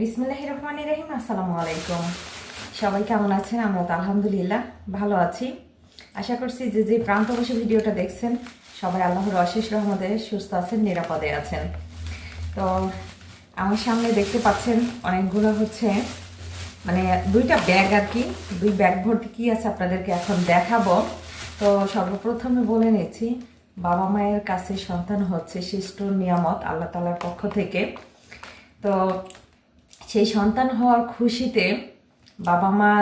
বিসমুল্লাহ রহমান রহিম আসসালামু আলাইকুম। সবাই কেমন আছেন? আমরা তো আলহামদুলিল্লাহ ভালো আছি। আশা করছি যে যে প্রান্ত বসে ভিডিওটা দেখছেন, সবাই আল্লাহর অশেষ রহমতে সুস্থ আছেন, নিরাপদে আছেন। তো আমার সামনে দেখতে পাচ্ছেন অনেকগুলো হচ্ছে মানে দুইটা ব্যাগ আর কি। দুই ব্যাগ ভর্তি কী আছে আপনাদেরকে এখন দেখাবো। তো সর্বপ্রথমে বলে নিচ্ছি, বাবা মায়ের কাছে সন্তান হচ্ছে শিষ্ট নিয়ামত আল্লাহ তালার পক্ষ থেকে। তো সেই সন্তান হওয়ার খুশিতে বাবা মা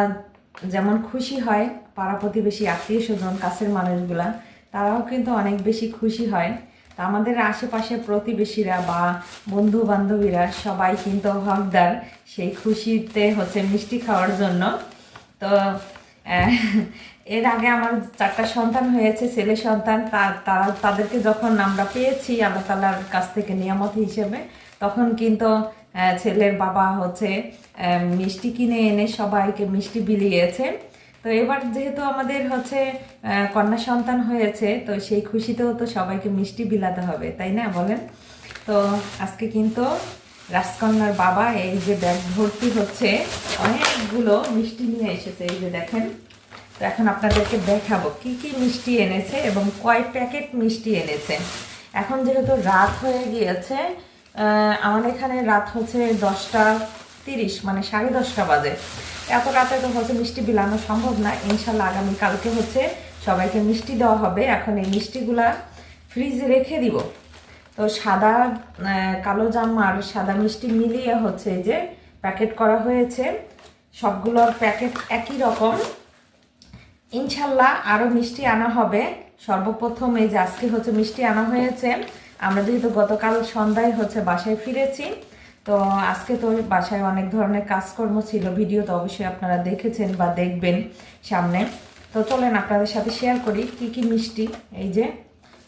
যেমন খুশি হয়, পাড়া প্রতিবেশী, আত্মীয় স্বজন, কাছের মানুষগুলা, তারাও কিন্তু অনেক বেশি খুশি হয়। তা আমাদের আশেপাশে প্রতিবেশীরা বা বন্ধু বান্ধবীরা সবাই কিন্তু হকদার, সেই খুশিতে হচ্ছে মিষ্টি খাওয়ার জন্য। তো এর আগে আমার চারটা সন্তান হয়েছে, ছেলে সন্তান তারা তাদেরকে যখন আমরা পেয়েছি আল্লাহ তালার কাছ থেকে নিয়ামত হিসেবে, তখন কিন্তু ছেলের বাবা হচ্ছে মিষ্টি কিনে এনে সবাইকে মিষ্টি বিলিয়েছে। তো এবার যেহেতু আমাদের হচ্ছে কন্যা সন্তান হয়েছে, তো সেই খুশিতেও তো সবাইকে মিষ্টি বিলাতে হবে, তাই না বলেন? তো আজকে কিন্তু রাজকন্যার বাবা এই যে ব্যাগ ভর্তি হচ্ছে, অনেকগুলো মিষ্টি নিয়ে এসেছে, এই যে দেখেন। তো এখন আপনাদেরকে দেখাবো কি কি মিষ্টি এনেছে এবং কয় প্যাকেট মিষ্টি এনেছে। এখন যেহেতু রাত হয়ে গিয়েছে আহ, আমাদের এখানে রাত হচ্ছে দশটা তিরিশ মানে সাড়ে দশটা বাজে। এত রাতে তো হচ্ছে মিষ্টি বিলানো সম্ভব না। ইনশাল্লাহ আগামী কালকে হচ্ছে সবাইকে মিষ্টি দেওয়া হবে। এখন এই মিষ্টিগুলা ফ্রিজে রেখে দিব। তো সাদা কালো জাম আর সাদা মিষ্টি মিলিয়ে হচ্ছে যে প্যাকেট করা হয়েছে। সবগুলোর প্যাকেট একই রকম। ইনশাল্লাহ আরও মিষ্টি আনা হবে। সর্বপ্রথম এই যে আজকে হচ্ছে মিষ্টি আনা হয়েছে। আমরা যেহেতু গতকাল সন্ধ্যায় হচ্ছে বাসায় ফিরেছি, তো আজকে তো বাসায় অনেক ধরনের কাজকর্ম ছিল, ভিডিও তো অবশ্যই আপনারা দেখেছেন বা দেখবেন সামনে। তো চলেন আপনাদের সাথে শেয়ার করি কি কি মিষ্টি, এই যে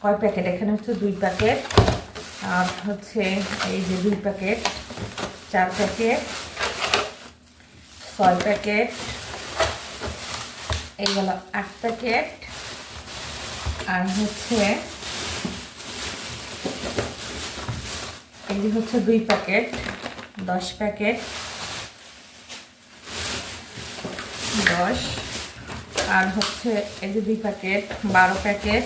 কয় প্যাকেট? এখানে হচ্ছে দুই প্যাকেট, আর হচ্ছে এই যে দুই প্যাকেট, চার প্যাকেট, ছয় প্যাকেট এইগুলো আট প্যাকেট, আর হচ্ছে এই যে হচ্ছে দুই প্যাকেট, দশ প্যাকেট, দশ, আর হচ্ছে এই যে দুই প্যাকেট, বারো প্যাকেট,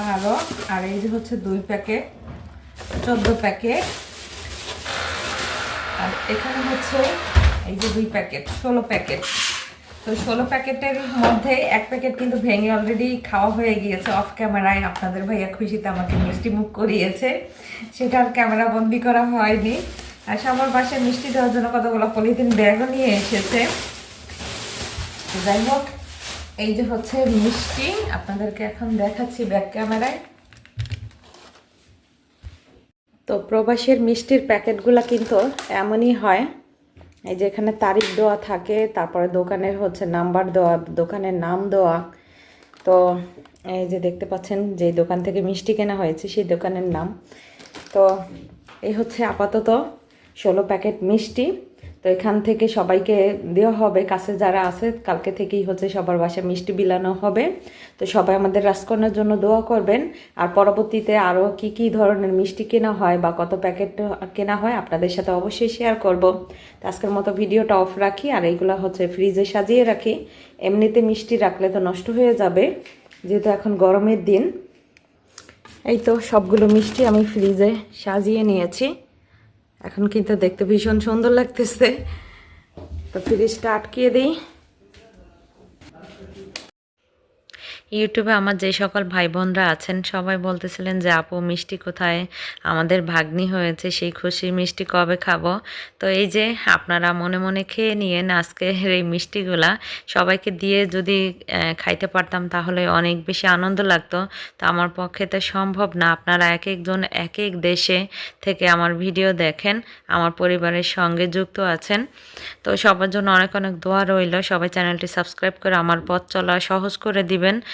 বারো, আর এই যে হচ্ছে দুই প্যাকেট, চোদ্দ প্যাকেট, আর এখানে হচ্ছে এই যে দুই প্যাকেট, ষোলো প্যাকেট। তো ষোলো প্যাকেটের মধ্যে এক প্যাকেট কিন্তু ভেঙে অলরেডি খাওয়া হয়ে গিয়েছে অফ ক্যামেরায় আপনাদের ভাইয়া খুশিতে আমাকে মিষ্টি মুখ করিয়েছে। সেটা আর ক্যামেরা বন্দি করা হয়নি। আর সবার পাশে মিষ্টি দেওয়ার জন্য কতগুলো পলিথিন ব্যাগও নিয়ে এসেছে। যাই হোক, এই যে হচ্ছে মিষ্টি। আপনাদেরকে এখন দেখাচ্ছি ব্যাক ক্যামেরায় তো প্রবাসের মিষ্টির প্যাকেটগুলো কিন্তু এমনই হয়। এই যে এখানে তারিখ দেওয়া থাকে, তারপরে দোকানের হচ্ছে নাম্বার দেওয়া, দোকানের নাম দেওয়া। তো এই যে দেখতে পাচ্ছেন যে দোকান থেকে মিষ্টি কেনা হয়েছে, সেই দোকানের নাম। তো এই হচ্ছে আপাতত ষোলো প্যাকেট মিষ্টি। তো এখান থেকে সবাইকে দেওয়া হবে। কাছে যারা আছে, কালকে থেকেই হচ্ছে সবার বাসায় মিষ্টি বিলানো হবে। তো সবাই আমাদের রাজকন্যার জন্য দোয়া করবেন। আর পরবর্তীতে আরও কি কি ধরনের মিষ্টি কেনা হয় বা কত প্যাকেট কেনা হয়, আপনাদের সাথে অবশ্যই শেয়ার করব। তো আজকের মতো ভিডিওটা অফ রাখি, আর এইগুলো হচ্ছে ফ্রিজে সাজিয়ে রাখি। এমনিতে মিষ্টি রাখলে তো নষ্ট হয়ে যাবে, যেহেতু এখন গরমের দিন। এই তো সবগুলো মিষ্টি আমি ফ্রিজে সাজিয়ে নিয়েছি। এখন কিন্তু দেখতে ভীষণ সুন্দর লাগতেছে। তো ফ্রিজটা আটকিয়ে দিই। ইউটিউবে আমার যে সকল ভাই বোনরা আছেন, সবাই বলতেছিলেন যে, আপু, মিষ্টি কোথায়? আমাদের ভাগ্নি হয়েছে, সেই খুশি মিষ্টি কবে খাব? তো এই যে আপনারা মনে মনে খেয়ে নিয়েন আজকের এই মিষ্টিগুলা। সবাইকে দিয়ে যদি খাইতে পারতাম তাহলে অনেক বেশি আনন্দ লাগতো। তো আমার পক্ষে তো সম্ভব না। আপনারা এক একজন, এক এক দেশে থেকে আমার ভিডিও দেখেন, আমার পরিবারের সঙ্গে যুক্ত আছেন। তো সবার জন্য অনেক অনেক দোয়া রইল। সবাই চ্যানেলটি সাবস্ক্রাইব করে আমার পথ চলা সহজ করে দিবেন।